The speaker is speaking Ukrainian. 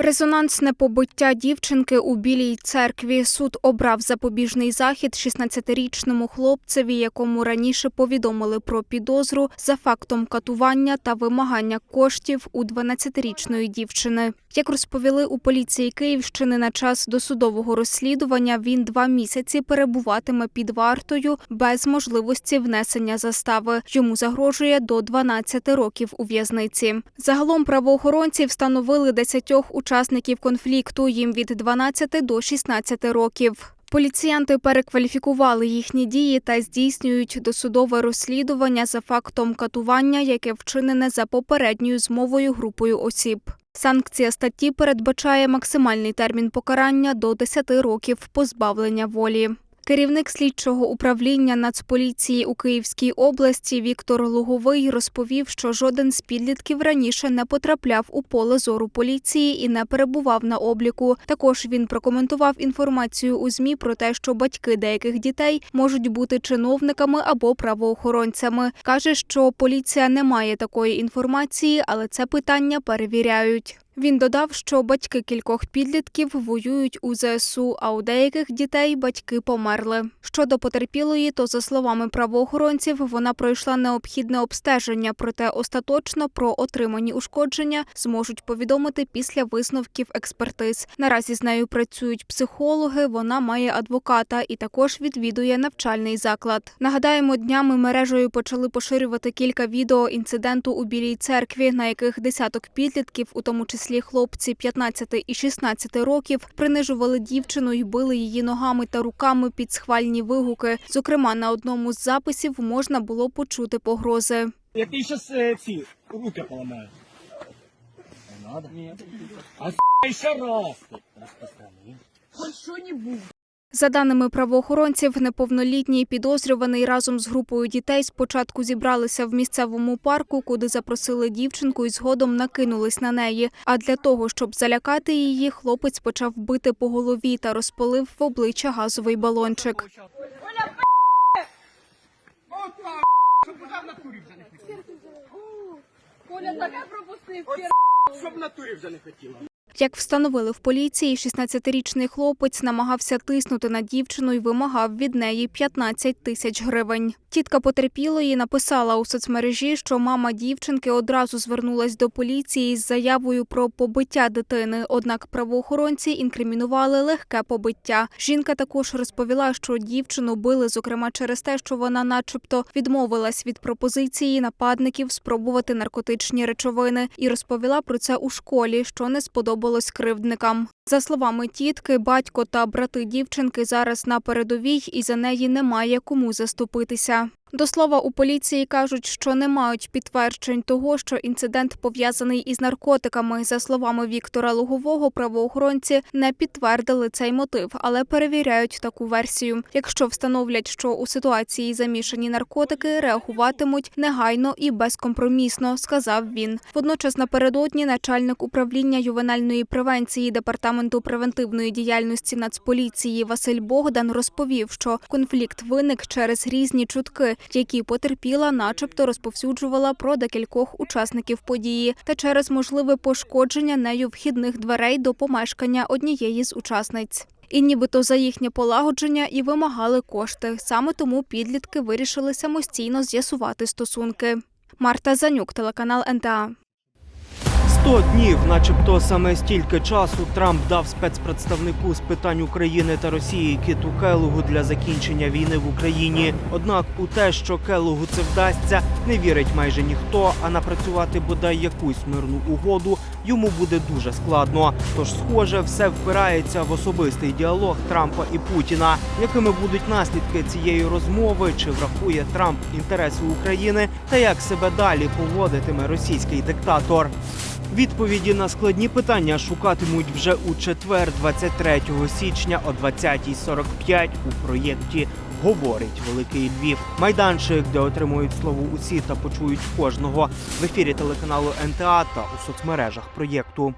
Резонансне побиття дівчинки у Білій церкві. Суд обрав запобіжний захід 16-річному хлопцеві, якому раніше повідомили про підозру за фактом катування та вимагання коштів у 12-річної дівчини. Як розповіли у поліції Київщини на час досудового розслідування, він два місяці перебуватиме під вартою без можливості внесення застави. Йому загрожує до 12 років у в'язниці. Загалом правоохоронці встановили 10 учасників конфлікту. Їм від 12 до 16 років. Поліціянти перекваліфікували їхні дії та здійснюють досудове розслідування за фактом катування, яке вчинене за попередньою змовою групою осіб. Санкція статті передбачає максимальний термін покарання до 10 років позбавлення волі. Керівник слідчого управління Нацполіції у Київській області Віктор Луговий розповів, що жоден з підлітків раніше не потрапляв у поле зору поліції і не перебував на обліку. Також він прокоментував інформацію у змі про те, що батьки деяких дітей можуть бути чиновниками або правоохоронцями. каже, що поліція не має такої інформації, але це питання перевіряють. Він додав, що батьки кількох підлітків воюють у ЗСУ, а у деяких дітей батьки померли. Щодо потерпілої, то за словами правоохоронців, вона пройшла необхідне обстеження, проте остаточно про отримані ушкодження зможуть повідомити після висновків експертиз. Наразі з нею працюють психологи. Вона має адвоката і також відвідує навчальний заклад. Нагадаємо, днями мережею почали поширювати кілька відео інциденту у Білій церкві, на яких десяток підлітків, у тому числі хлопці 15 і 16 років, принижували дівчину і били її ногами та руками під схвальні вигуки. Зокрема, на одному з записів можна було почути погрози. Я ти сейчас э, ці руки. Не надо? А с*** еще раз. ты Распространил. За даними правоохоронців, неповнолітній підозрюваний разом з групою дітей спочатку зібралися в місцевому парку, куди запросили дівчинку і згодом накинулись на неї. А для того, щоб залякати її, хлопець почав бити по голові та розпалив в обличчя газовий балончик. Коля таке пропустив. Щоб в натурі вже не хотіла. Як встановили в поліції, 16-річний хлопець намагався тиснути на дівчину і вимагав від неї 15 тисяч гривень. Тітка потерпілої написала у соцмережі, що мама дівчинки одразу звернулась до поліції з заявою про побиття дитини. Однак правоохоронці інкримінували легке побиття. Жінка також розповіла, що дівчину били, зокрема через те, що вона, начебто, відмовилась від пропозиції нападників спробувати наркотичні речовини, і розповіла про це у школі, що не сподобалось кривдникам. За словами тітки, батько та брати дівчинки зараз на передовій, і за неї немає кому заступитися. До слова, у поліції кажуть, що не мають підтверджень того, що інцидент пов'язаний із наркотиками. За словами Віктора Лугового, правоохоронці не підтвердили цей мотив, але перевіряють таку версію. Якщо встановлять, що у ситуації замішані наркотики, реагуватимуть негайно і безкомпромісно, сказав він. Водночас напередодні начальник управління ювенальної превенції департаменту превентивної діяльності Нацполіції Василь Богдан розповів, що конфлікт виник через різні чутки, які потерпіла, начебто розповсюджувала про декількох учасників події, та через можливе пошкодження нею вхідних дверей до помешкання однієї з учасниць. І нібито за їхнє полагодження і вимагали кошти. Саме тому підлітки вирішили самостійно з'ясувати стосунки. Марта Занюк, телеканал НТА. 100 днів, начебто саме стільки часу Трамп дав спецпредставнику з питань України та Росії Кіту Келугу для закінчення війни в Україні. Однак у те, що Келугу це вдасться, не вірить майже ніхто. А напрацювати бодай якусь мирну угоду йому буде дуже складно. Тож, схоже, все впирається в особистий діалог Трампа і Путіна. Якими будуть наслідки цієї розмови? Чи врахує Трамп інтереси України та як себе далі поводитиме російський диктатор? Відповіді на складні питання шукатимуть вже у четвер, 23 січня о 20.45 у проєкті Говорить Великий Львів. Майданчик, де отримують слово усі та почують кожного в ефірі телеканалу НТА та у соцмережах проєкту.